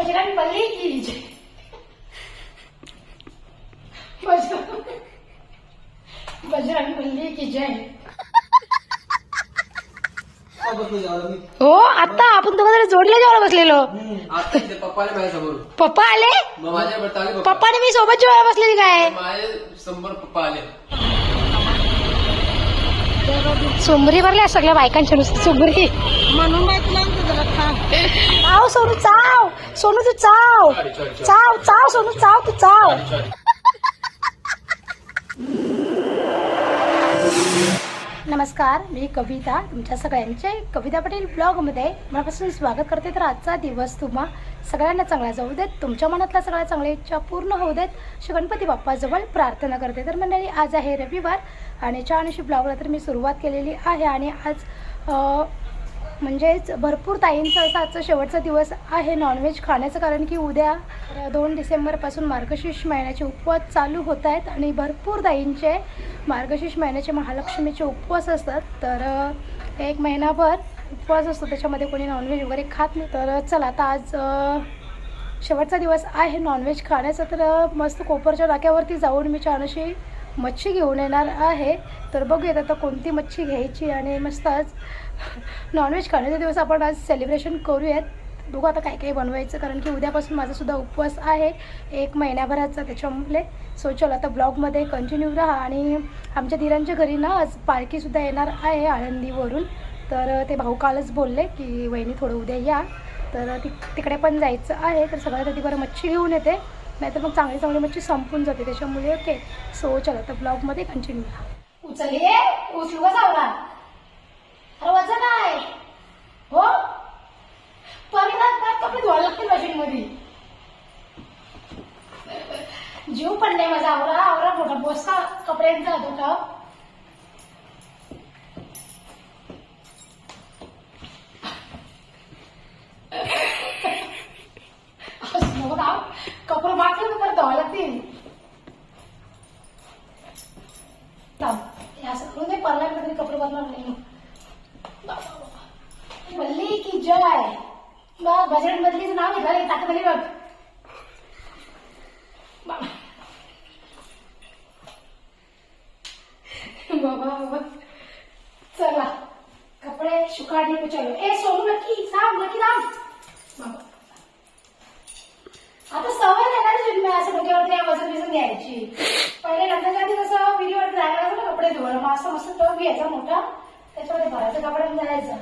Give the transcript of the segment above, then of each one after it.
बजरंग बली की जय बजरंग बजरंग बली की जय हो आता आपण दोघं जोडीला जेवायला बसलेलो आता इथे पप्पाने माझ्यासमोर पप्पा आले मग माझ्या आले पप्पा पप्पाने मी सोबत जेवायला बसलेली काय समोर पप्पा आले सुमरी भरल्या सगळ्या बायकांच्या नुसती सुमरी म्हणून बाई तुला आव सोनू चाव सोनू तू चाव. चाव चाव सोनू चाव तू चाव. नमस्कार मी कविता. तुमच्या सगळ्यांचे कविता पटेल ब्लॉगमध्ये मनापासून स्वागत करते. तर आजचा दिवस तुम्हा सगळ्यांना चांगला जाऊ देत तुमच्या मनातल्या सगळ्या चांगल्या इच्छा पूर्ण होऊ देत. श्री गणपती बाप्पाजवळ प्रार्थना करते. तर मंडळी आज आहे रविवार आणि छान अशी ब्लॉगला तर मी सुरुवात केलेली आहे आणि आज म्हणजेच भरपूर ताईंचा असा आजचा शेवटचा दिवस आहे नॉनव्हेज खाण्याचं. कारण की उद्या दोन डिसेंबरपासून मार्गशीर्ष महिन्याचे उपवास चालू होत आहेत आणि भरपूर ताईंचे मार्गशीर्ष महिन्याचे महालक्ष्मीचे उपवास असतात. तर एक महिनाभर उपवास असतो. त्याच्यामध्ये कोणी नॉनव्हेज वगैरे खात नाही. तर चला आता आज शेवटचा दिवस आहे नॉनव्हेज खाण्याचा. तर मस्त कोपरच्या डाक्यावरती जाऊन मी छान अशी मच्छी घेऊन येणार आहे. तर बघूयात आता कोणती मच्छी घ्यायची आणि मस्त आज नॉनव्हेज खाण्याचा दिवस आपण आज सेलिब्रेशन करूयात. बघू आता काय काय बनवायचं कारण की उद्यापासून माझासुद्धा उपवास आहे. एक महिन्याभराचा त्याच्यामुळे. सो चल आता ब्लॉगमध्ये कंटिन्यू राहा आणि आमच्या धीरांच्या घरी ना आज पालखीसुद्धा येणार आहे आळंदीवरून. तर ते भाऊ कालच बोलले की वहिनी थोडं उद्या या. तर ति तिकडे पण जायचं आहे. तर सगळ्यात आधी बरं मच्छी घेऊन येते. नाहीतर मग चांगली चांगली मच्छी संपून जाते. त्याच्यामुळे ओके. सो चला तर ब्लॉगमध्ये कंटिन्यू राहा. उचलले? उचलू का सावला? अरे वजन आहे. हो? परत कपडे धुवायला लागतील मशीन मध्ये जीव नाही माझा आवरा आवरा मोठा. बोसा कपड्यांचा धोका? कपडे बाटले परत धुवायला लागतील. थांब. हे असं करून दे परला तरी कपडे बदलणार नाही. मग. बल्ली की जय बा बजरंग बदलीचं नाव घेतलं रे ताकद आली बघ. बाबा. बाबा बाबा. चला. कपडे सुखाने पे चलो ए सोनू नक्की सांग नक्की राम बाबा. डोक्यावरती घ्यायची. पहिले लग्नाच्या आधी कसं विहिरीवर जायला लागलं कपडे धुवायला. मग असं मस्त टप घ्यायचा मोठा. त्याच्यामध्ये भरायचं कपड्यात जायचं.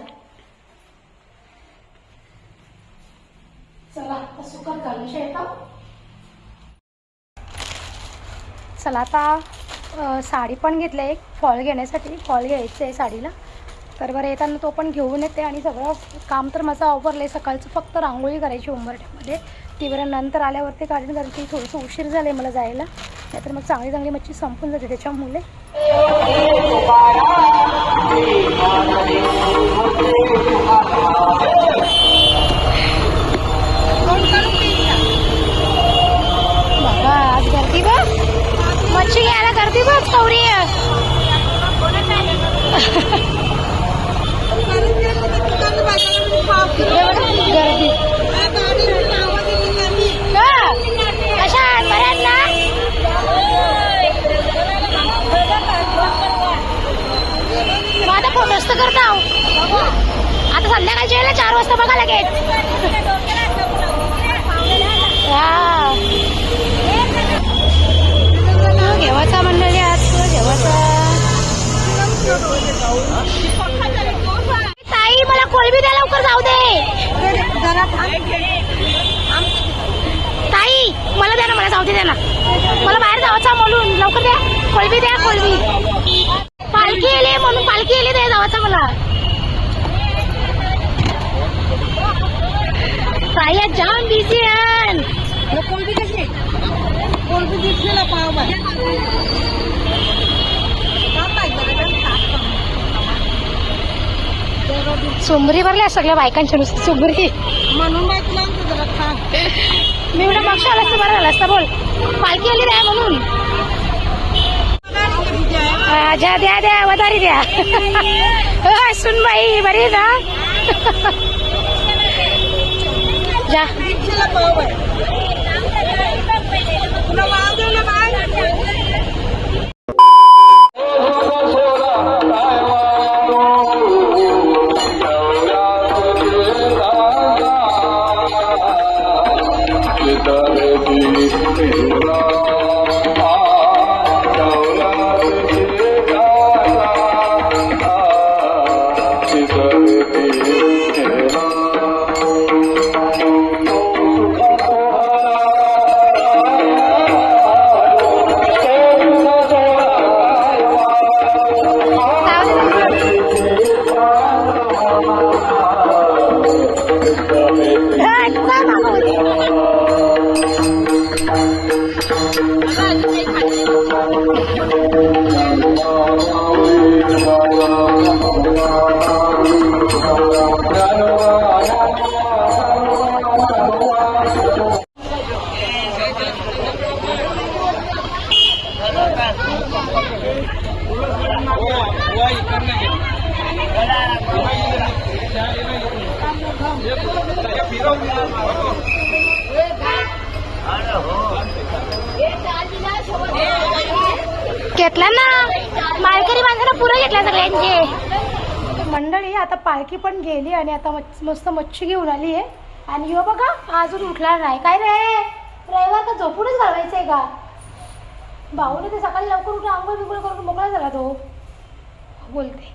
चला आता सुकत घालून शेता चला आता साडी पण घेतली एक फॉल घेण्यासाठी फॉल घ्यायचं आहे साडीला. तर बरं येताना तो पण घेऊन येते आणि सगळं काम तर माझं आवरलं आहे सकाळचं फक्त रांगोळी करायची उंबरठ्यामध्ये ती बरं नंतर आल्यावरती काढून कारण की थोडंसं उशीर झालं आहे मला जायला. नाहीतर मग चांगली चांगली मच्छी संपून जाते त्याच्यामुळे. बाबा आज गर्दी बघ. मच्छी घ्यायला गर्दी बघ चौरी गर्दी का कशा आहात बऱ्या आहेत ना मग आता करता आहो. आता संध्याकाळच्या वेळेला चार वाजता बघा लगेच. हा. घेवाचा मंडळी आज घेवाचा ताई मला कोळबी द्या लवकर जाऊ दे. ताई मला द्या ना मला जाऊ दे द्या ना. मला बाहेर जावाचा म्हणून. लवकर द्या. कोळबी द्या कोळबी पालखी येले म्हणून पालखी येले द्या जावाचा मला. आज जाम बिझी आहे. कोणती कशी? पाव बाय भरल्या सगळ्या बायकांच्या नुसती. सुमरी म्हणून बाई तुला मी एवढं मागच्या आला असतं बरं झालं असतं बोल. पालखी आली द्या म्हणून. द्या द्या द्या वधारी द्या. सुन बाई बरी आहे जा. पालखी पण गेली आणि आता मच्छ- मस्त मच्छी घेऊन आली आहे. आणि यो बघा अजून उठला नाही. काय रे? रविवार का झोपूनच घालवायचंय का? भाऊने ते सकाळी लवकर उठून आंघोळ बिंगोळ करून मोकळा झाला तो. बोलते.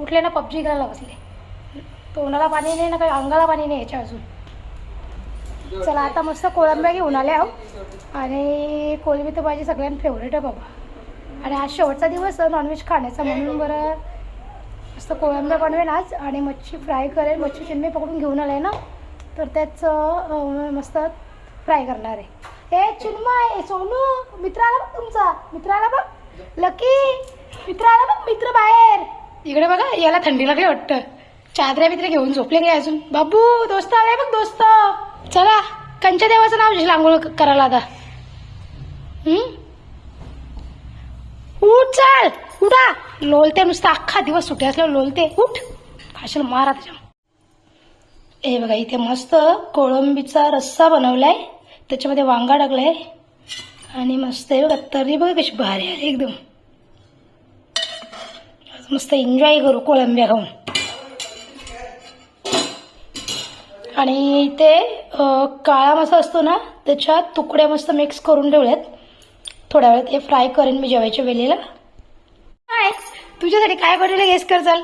उठले ना पबजी खेळायला बसले. तोंडाला पाणी नाही ना काही अंगाला पाणी नाही याच्या अजून. चला आता मस्त कोळंब्या घेऊन आल्या आहो आणि कोलंबी तर माझी सगळ्यांत फेवरेट आहे बाबा. आणि आज शेवटचा दिवस नॉनव्हेज खाण्याचा म्हणून बरं. मस्त कोळंब्या बनवेल आज आणि मच्छी फ्राय करेल. मच्छी चिन्मी पकडून घेऊन आले ना तर त्याचं मस्त फ्राय करणार आहे. ए चिन्मय सोनू मित्र आला बघ तुमचा. मित्र आला बघ. लकी मित्र आला बघ मित्र बाहेर. इकडे बघा याला थंडी लागली वाटतं. चादऱ्या मित्र घेऊन झोपले नाही अजून. बाबू दोस्त आलाय बघ दोस्त. चला कंच्या देवाचं नाव घेशील आंघोळ करायला आता. हम्म? उठ चाल. उठा. लोलते नुसतं अख्खा दिवस सुट्टी असल्यावर लोलते. उठ. खाशील मारा त्याच्या. हे बघा इथे मस्त कोळंबीचा रस्सा बनवलाय. त्याच्यामध्ये वांगा टाकलाय. आणि मस्त आहे बघा तरी बघा कशी भारी आहे एकदम. मस्त एन्जॉय करू कोळंब्या खाऊन. आणि इथे काळा मसा असतो ना त्याच्यात तुकड्या मस्त मिक्स करून ठेवल्यात. थोड्या वेळात हे फ्राय करेन मी जेवायच्या वेळेला. काय तुझ्यासाठी काय बनवलं गेस कर चाल.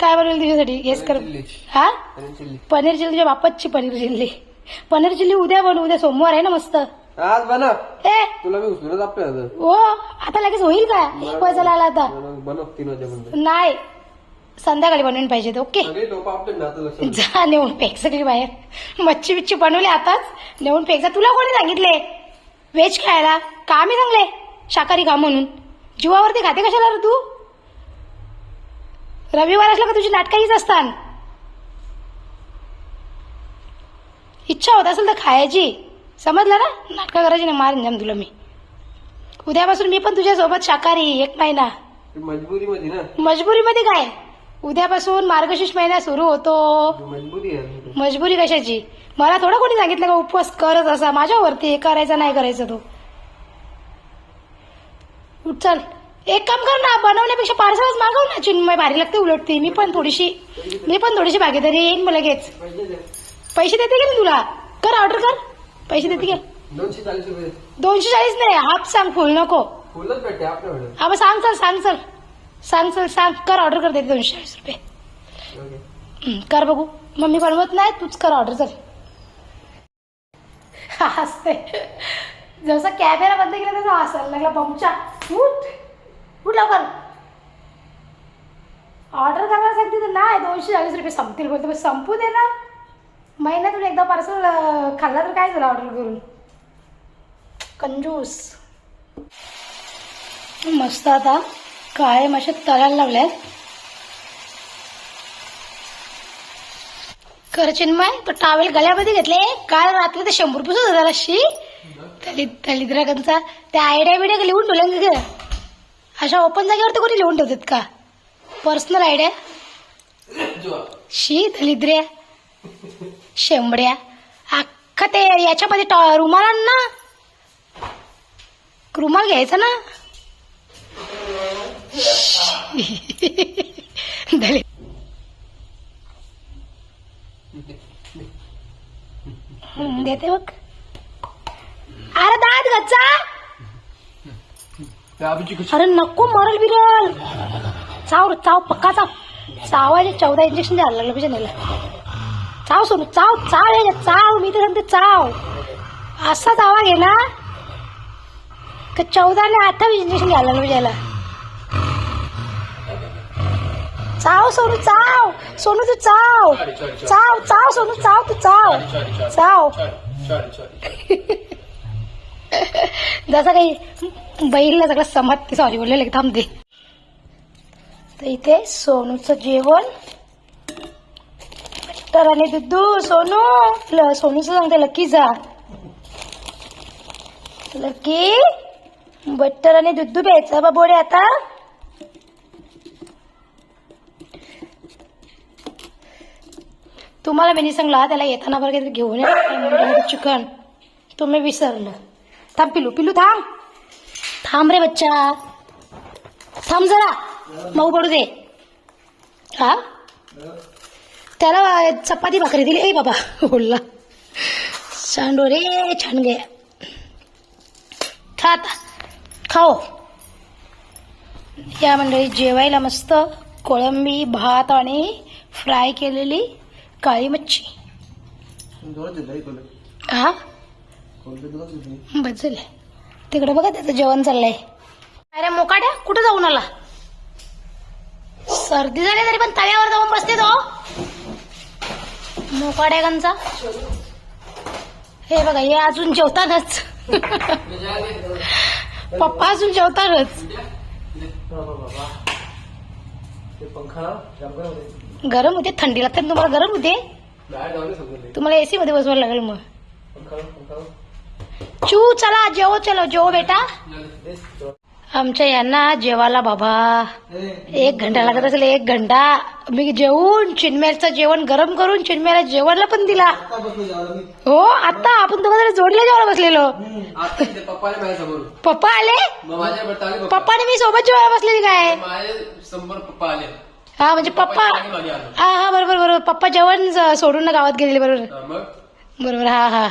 काय बनवलं तुझ्यासाठी? गेस कर. हा? चिल्ली. पनीर चिल्ली तुझ्या बापाची पनीर चिल्ली. पनीर चिल्ली उद्या बनवू उद्या सोमवार आहे ना मस्त. आज बनव. ए! तुला मी आपल्या ओ आता लगेच होईल का एक वाजायला आला आता. बनव तीन वाजेपर्यंत. नाही. संध्याकाळी बनवून पाहिजे ते ओके? जा नेऊन फेक सगळी बाहेर. मच्छी बिच्छी बनवली आताच. नेऊन फेक. जा तुला कोणी सांगितले? व्हेज खायला का मी सांगले शाकाहारी खा म्हणून? जीवावरती खाते कशाला रे तू? रविवार असला का तुझी नाटकं हीच असतात इच्छा होत असेल तर खायची. समजलं ना? नाटकं करायची नाही मारेन जाम तुला मी. उद्यापासून मी पण तुझ्यासोबत शाकाहारी एक महिना. मजबुरी मध्ये ना? मजबुरीमध्ये काय? उद्यापासून मार्गशीर्ष महिना सुरू होतो. मजबुरी कशाची? मला थोडं कोणी सांगितलं का उपवास करत असा? माझ्यावरती करायचा नाही करायचं तो? चल. एक काम कर ना बनवण्यापेक्षा पार्सलच मागव ना चिन्मय भारी लागते उलटते. मी पण थोडीशी मी पण थोडीशी भागीदारी येईन मला लगेच पैसे देते की तुला? कर ऑर्डर कर. पैसे देते की? दोनशे चाळीस नाही हाफ सांग फुल नको. फुलच भेटते आपल्याकडे हा मग सांग चल सांग चल. सांग चल सांग. कर ऑर्डर कर देते दोनशे चाळीस रुपये. हं, कर बघू. मम्मी बनवत नाही तूच कर ऑर्डर चल. हसते. जसं कॅमेरा बंद केला तसा हसायला लागला बमच्या उठ उठ लवकर. ऑर्डर करायला सांगते तर नाही दोनशे चाळीस रुपये संपतील बोलते मग संपू दे ना. महिन्यातून एकदा पार्सल खाल्ला तर काय झालं ऑर्डर करून? कंजूस. मस्त आता. काळे मासे तळायला लावल्यात? कर चिन्मय तो टावेल गळ्यामध्ये घेतले. काल रात्री तर शंभर रुपये झाला शी. दलित ग्राहकांचा त्या आयडिया बिड्या का लिहून ठेवल्या ग? अशा ओपन जागेवरती कोणी लिहून ठेवतात का? पर्सनल आयडिया शी दलिद्र्या शेंबड्या. अख्खा ते याच्यामध्ये टॉ- रुमाल आण ना. रुमाल घ्यायचा ना. हम्म, देते बघ अरे दात गच्चा अरे नको मरल बिरल चाव चाव पक्का चाव चावायचे चौदा इंजेक्शन द्यायला लागलं पाहिजे त्याला चाव सोनू चाव चाव हे चाव मी तर सांगते चाव असा चावा गेला का चौदा आणि अठ्ठावीस इंजेक्शन घ्यायला लागलं पाहिजे याला चाव सोनू चाव. सोनू तू चाव. चाव चाव सोनू चाव तू चाव. चाव. जसं काही बैलला सगळं समजते सॉरी बोललेलं थांब दे. तर इथे सोनूचं जेवण. तर आणि दुद्धू सोनू ल सोनूचं सांगते लकी जा. लकी बट्टर आणि दुद्धू प्यायचा बा बोडे आता. तुम्हाला मी सांगला त्याला येताना बरं काहीतरी घेऊन ये. चिकन? तुम्ही विसरलं. थांब पिलू पिलू थांब. थांब रे बच्चा. थांब जरा. मऊ पडू दे. हा? त्याला चपाती भाकरी दिली. ए बाबा बोलला सांडो रे छान गे खा आता. खाओ. या मंडळी जेवायला मस्त कोळंबी भात आणि फ्राय केलेली काळी मच्छी. हा? बस झाले तिकडे बघा त्याचं जेवण चाललंय. अरे मोकाड्या कुठं जाऊन आला? सर्दी झाली तरी पण तव्यावर जाऊन बसते तो. मोकाड्यागांचा हे बघा हे अजून जेवतातच. पप्पा अजून जेवतातच. पंखा गरम होते थंडी लागते ना तुम्हाला गरम होते? तुम्हाला एसी मध्ये बसवायला लागेल मग. चू चला जेवो चलो जेवो बेटा. आमच्या यांना जेवायला बाबा. एक घंटा लागत असेल एक घंटा. मी जेवून चिन्मयाचं जेवण गरम करून चिन्मयाला जेवणला पण दिला. हो आता आपण दोघं जोडीला जेवायला बसलेलो. पप्पा आले? पप्पाने मी सोबत जेवायला बसलेली काय? पप्पा आले. हा म्हणजे पप्पा हा हा बरोबर बरोबर. पप्पा जेवण सोडून ना गावात गेलेले बरोबर. हा, बरोबर हा हा.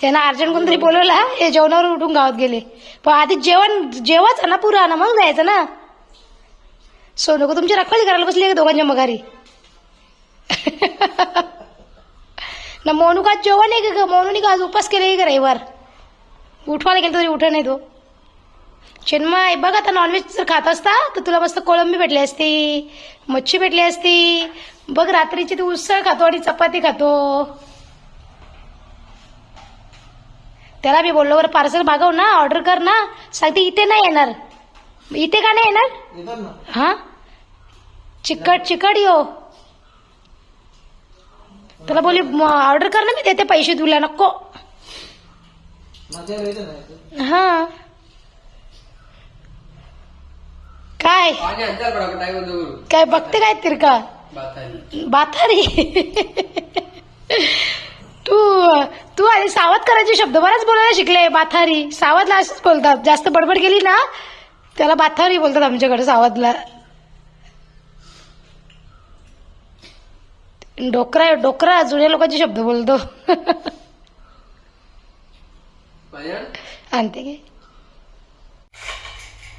त्यांना अर्जंट कोणतरी बोलवला हे जेवणावर उठून गावात गेले. पण आधी जेवण जेवाच ना पुरा ना मग जायचं ना. सोनू को तुमची रखवाली करायला बसली का दोघांच्या मघारी ना मोनू का जेवण आहे का मोनूने का आज उपास केले का रविवार? उठवायला गेलं तरी उठ नाही तो. चिन्मय बघ आता नॉनव्हेज जर खात असता तर तुला मस्त कोळंबी भेटली असती मच्छी भेटली असती. बघ रात्रीची तू उसळ खातो आणि चपाती खातो. त्याला मी बोललो बरं पार्सल मागव ना ऑर्डर कर ना. सांगते इथे नाही येणार. इथे का नाही येणार? हा? चिकट चिकट यो. त्याला बोली ऑर्डर कर ना मी देते पैसे तुला नको. हा. काय? काय बघते काय तिरका? बातारी तू तू आधी सावध करायचे शब्द बराच बोलायला शिकले बाथारी. सावधला असंच बोलतात. जास्त बडबड केली ना त्याला बाथारी बोलतात आमच्याकडे सावधला. डोकरा डोकरा जुन्या लोकांचे शब्द बोलतो. आणते की?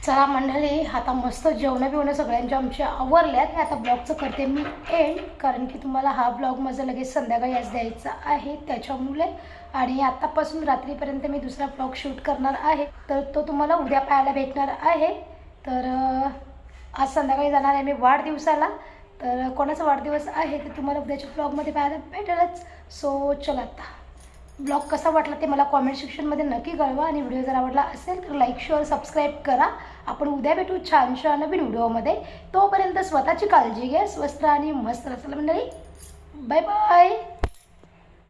चला मंडळी आता मस्त जेवणं बिवणं सगळ्यांच्या आमच्या आवरल्यात आहेत. आता ब्लॉगचं करते मी एंड कारण की तुम्हाला हा ब्लॉग माझा लगेच संध्याकाळी आज द्यायचा आहे. त्याच्यामुळे आणि आत्तापासून रात्रीपर्यंत मी दुसरा ब्लॉग शूट करणार आहे. तर तो तुम्हाला उद्या पाहायला भेटणार आहे. तर आज संध्याकाळी जाणार आहे मी वाढदिवसाला. तर कोणाचा वाढदिवस आहे ते तुम्हाला उद्याच्या ब्लॉगमध्ये पाहायला भेटेलच. सो चला आता. ब्लॉग कसा वाटला ते मला कॉमेंट सेक्शनमध्ये नक्की कळवा. आणि व्हिडिओ जर आवडला असेल तर लाईक शेअर सबस्क्राईब करा. आपण उद्या भेटू छानशा नवीन व्हिडिओमध्ये तोपर्यंत स्वतःची काळजी घ्या. स्वस्त आणि मस्त राहा. मंडळी बाय बाय